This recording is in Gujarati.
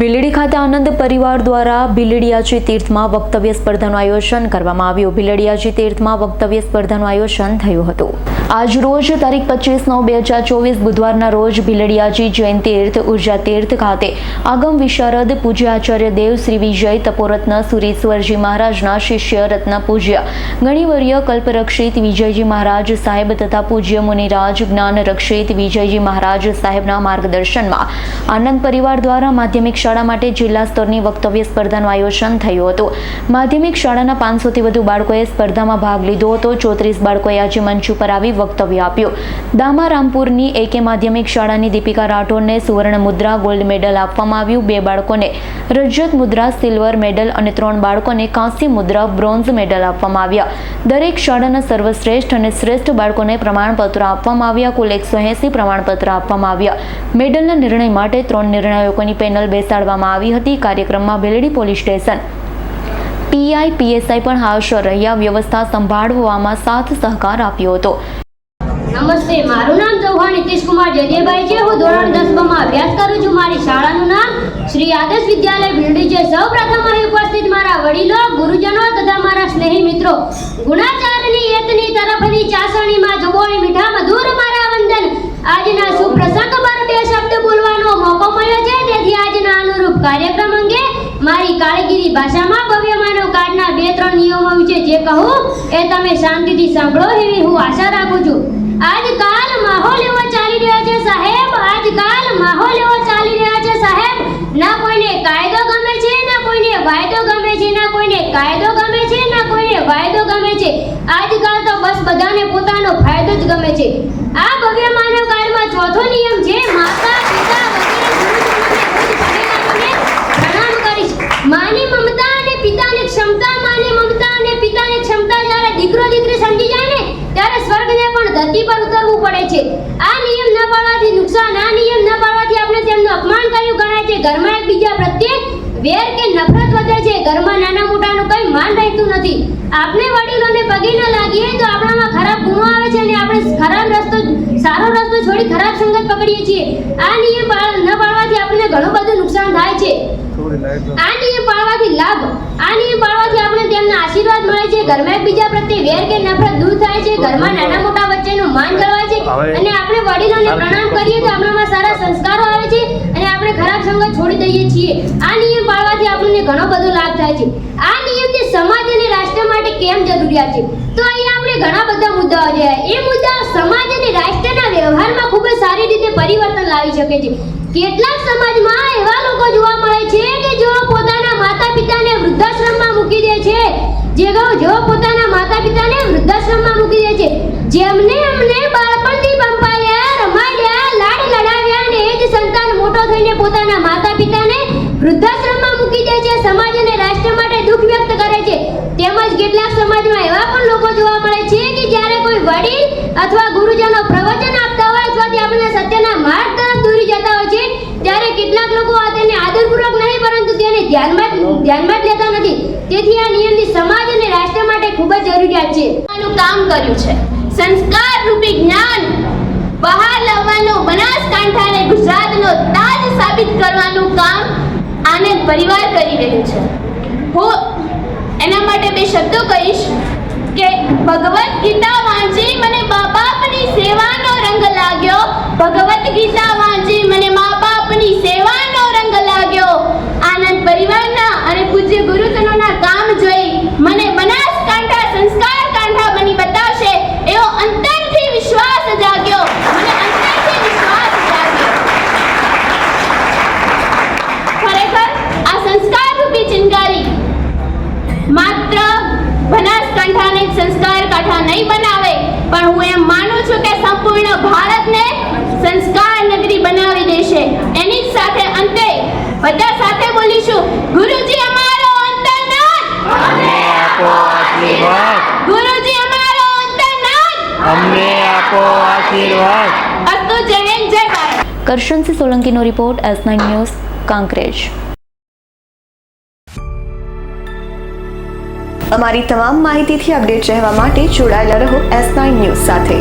ભીલડી ખાતે આનંદ પરિવાર દ્વારા ભીલડિયાજી તીર્થમાં વક્તવ્ય સ્પર્ધાનું આયોજન કરવામાં આવ્યું. ભીલડિયાજી તીર્થમાં વક્તવ્ય સ્પર્ધાનું આયોજન થયું હતું. આજ રોજ તારીખ પચીસ નવ બે હજાર ચોવીસ બુધવારના રોજ ભીલડિયાજી જૈન તીર્થ ઊર્જા તીર્થ ખાતે આગમ વિશારદ પૂજ્ય આચાર્ય દેવ શ્રી વિજય તપોરત્ન સુરેશ્વરજી મહારાજના શિષ્ય રત્ન પૂજ્ય ગણિવર્ય કલ્પરક્ષિત વિજયજી મહારાજ સાહેબ તથા પૂજ્ય મુનિરાજ જ્ઞાન રક્ષિત વિજયજી મહારાજ સાહેબના માર્ગદર્શનમાં આનંદ પરિવાર દ્વારા માધ્યમિક શાળા માટે જિલ્લા સ્તરની વક્તવ્ય સ્પર્ધાનું આયોજન થયું હતું. માધ્યમિક શાળાના પાંચસોથી વધુ બાળકોએ સ્પર્ધામાં ભાગ લીધો હતો. ચોત્રીસ બાળકોએ આજે મંચ ઉપર આવી વક્તવ્ય આપ્યું. દામારામપુરની એકે માધ્યમિક શાળાની દીપિકા રાઠોડને સુવર્ણ મુદ્રા, ગોલ્ડ મેડલ આપવામાં આવ્યું. બે બાળકોને રજત મુદ્રા, સિલ્વર મેડલ અને ત્રણ બાળકોને કાંસ્ય મુદ્રા, બ્રોન્ઝ મેડલ આપવામાં આવ્યા. દરેક શાળાના સર્વશ્રેષ્ઠ અને શ્રેષ્ઠ બાળકોને પ્રમાણપત્ર આપવામાં આવ્યા. કુલ એકસો એસી પ્રમાણપત્ર આપવામાં આવ્યા. મેડલના નિર્ણય માટે ત્રણ નિર્ણાયકોની પેનલ બેસાડવામાં આવી હતી. કાર્યક્રમમાં Beldi police station. PI, PSI પણ હાજર રહ્યા વ્યવસ્થા સંભાળવામાં સાથ સહકાર આપ્યો હતો. નમસ્તે, મારું નામ ચૌહાણ નીતિશ કુમાર જયદેવભાઈ છે. હું ધોરણ દસમાં અભ્યાસ કરું છું. મારી શાળાનું નામ શ્રી આદર્શ વિદ્યાલય ભીલડી છે. સૌ પ્રથમ અહીં ઉપસ્થિત મારા વડીલો, ગુરુજનો તથા મારા સ્નેહી મિત્રો. ગુણાચારની એતની તરફની ચાસણીમાં જબોળી કાળગીરી ભાષામાં ભવ્ય માનવ કાર્ડના બે ત્રણ નિયમો વિશે જે કહું એ તમે શાંતિથી સાંભળો એવી હું આશા રાખું છું. આજકાલ માહોલ એવો ચાલી રહ્યો છે સાહેબ, આજકાલ માહોલ એવો ચાલી રહ્યો છે સાહેબ. ના કોઈને કાયદો ગમે છે, ના કોઈને વાયદો ગમે છે, ના કોઈને કાયદો ગમે છે, ના કોઈને વાયદો ગમે છે. આજકાલ તો બસ બધાને પોતાનો ફાયદો જ ગમે છે. આ ભવ્ય માનવ કાર્ડમાં ચોથો નિયમ છે માતા પિતા વગેરે ગુરુજનોને વૃદ્ધ વડીલોને પ્રણામ કરીશ માની મમતા અને પિતાની ક્ષમતા માની મમતા અને પિતાની ક્ષમતા જ્યારે દીકરો દીકરી સમજી જાય ને ત્યારે સ્વર્ગને પણ ધરતી પર ઉતરવું છે. આ નિયમ ન પાળવાથી નુકસાન આ નિયમ ન પાળવાથી આપણે તેમનું અપમાન કર્યું ગણાય છે. ઘરમાં એકબીજા પ્રત્યે વેર કે નફરત વધે છે. ઘરમાં નાના મોટાનું કંઈ માન રહેતું નથી. આપણે વડીલોને પગે ન લાગીએ તો આપણામાં ખરાબ ગુણો આવે છે અને આપણે ખરાબ રસ્તો સારો રસ્તો છોડી ખરાબ સંગત પકડીએ છીએ. આ નિયમ ન પાળવાથી આપણને ઘણું બધું નુકસાન થાય છે. આ નિયમ પાળવાથી લાભ આ નિયમ પાળવાથી આપણે તેમના આશીર્વાદ મળે છે. ઘરમાં એકબીજા પ્રત્યે વેર કે નફરત દૂર થાય છે. ઘરમાં નાના મોટા છે અને આપણે વડીલોને પ્રણામ કરીએ તો આપણામાં સારા સંસ્કારો આવે છે અને આપણે ખરાબ સંગત છોડી દઈએ છીએ. આ નિયમ પાળવાથી આપણને ઘણો બધો લાભ થાય છે. આ નિયમથી સમાજ અને રાષ્ટ્ર માટે કેમ જરૂરિયાત છે? તો અહીંયા આપણે ઘણા બધા મુદ્દાઓ જોયા એ મુદ્દાઓ સમાજ અને રાષ્ટ્રના વ્યવહારમાં ખૂબ જ સારી રીતે પરિવર્તન લાવી શકે છે. કેટલાક સમાજમાં એવા લોકો જોવા મળે છે કે જેઓ પોતાના માતા પિતાને વૃદ્ધાશ્રમમાં મૂકી દે છે. જેઓ જેઓ પોતાના માતા પિતાને વૃદ્ધાશ્રમમાં મૂકી દે છે. જેમને અમને બાળપણથી પંપાયા રમાડ્યા લાડ લડાવ્યા અને એ જ સંતાન મોટો થઈને પોતાના માતા પિતાને વૃદ્ધાશ્રમમાં મૂકી દે છે. સમાજ અને રાષ્ટ્ર માટે દુઃખ વ્યક્ત કરે છે. તેમજ કેટલાક સમાજમાં એવા પણ લોકો જોવા મળે છે કે જ્યારે કોઈ વડીલ અથવા ગુરુજનો પ્રવચન આપતા હોય અથવા તે આપણને સત્યના માર્ગ તરફ દોરી જતા હોય છે, ત્યારે કેટલાક લોકો આ તેને આદરપૂર્વક નહીં, પરંતુ તેને ધ્યાનમાં ધ્યાનમાં જ લેતા નથી. તેથી આ નિયમની સમાજ અને રાષ્ટ્ર માટે ખૂબ જ જરૂરિયાત છે. આનું કામ કર્યું છે. સંસ્કાર રૂપી જ્ઞાન બહાર લાવવાનો બનાસકાંઠાને ગુજરાતનો તાજ સાબિત કરવાનું કામ આનંદ પરિવાર કરી રહ્યું છે. હું એના માટે બે શબ્દો કહીશ કે ભગવદ્ ગીતા વાંચી મને બાપની સેવાનો રંગ લાગ્યો. ભગવદ્ ગીતા વાંચી મને મા બાપની સેવાનો રંગ લાગ્યો આનંદ પરિવારના અને પૂજ્ય ગુરુજનોના કામ જોઈ મને બનાસકાંઠા સંસ્કાર કાંઠા બની બતાવશે એવો અંતરથી વિશ્વાસ જાગ્યો મને અંતરથી વિશ્વાસ જાગ્યો ખરેખર આ સંસ્કાર રૂપી ચિનગારી માત્ર બનાસકાંઠાને જ સંસ્કાર કાંઠા નહીં બનાવે પણ હું એમ માનું છું કે સંપૂર્ણ ભારતને સંસ્કાર નગરી બનાવી દેશે એની જ સાથે અંતે બધા બોલીશું ગુરુજી અમારો અંતરનાથ અમને આપો આશીર્વાદ. ગુરુજી અમારો અંતરનાથ અમને આપો આશીર્વાદ. અસ્તુ જય હિન્દ જય Bharat! Karshansinh સોલંકીનો report S nine news Kankrej. અમારી તમામ માહિતીથી અપડેટ રહેવા માટે જોડાયેલા રહો એસ નાઇન ન્યૂઝ સાથે.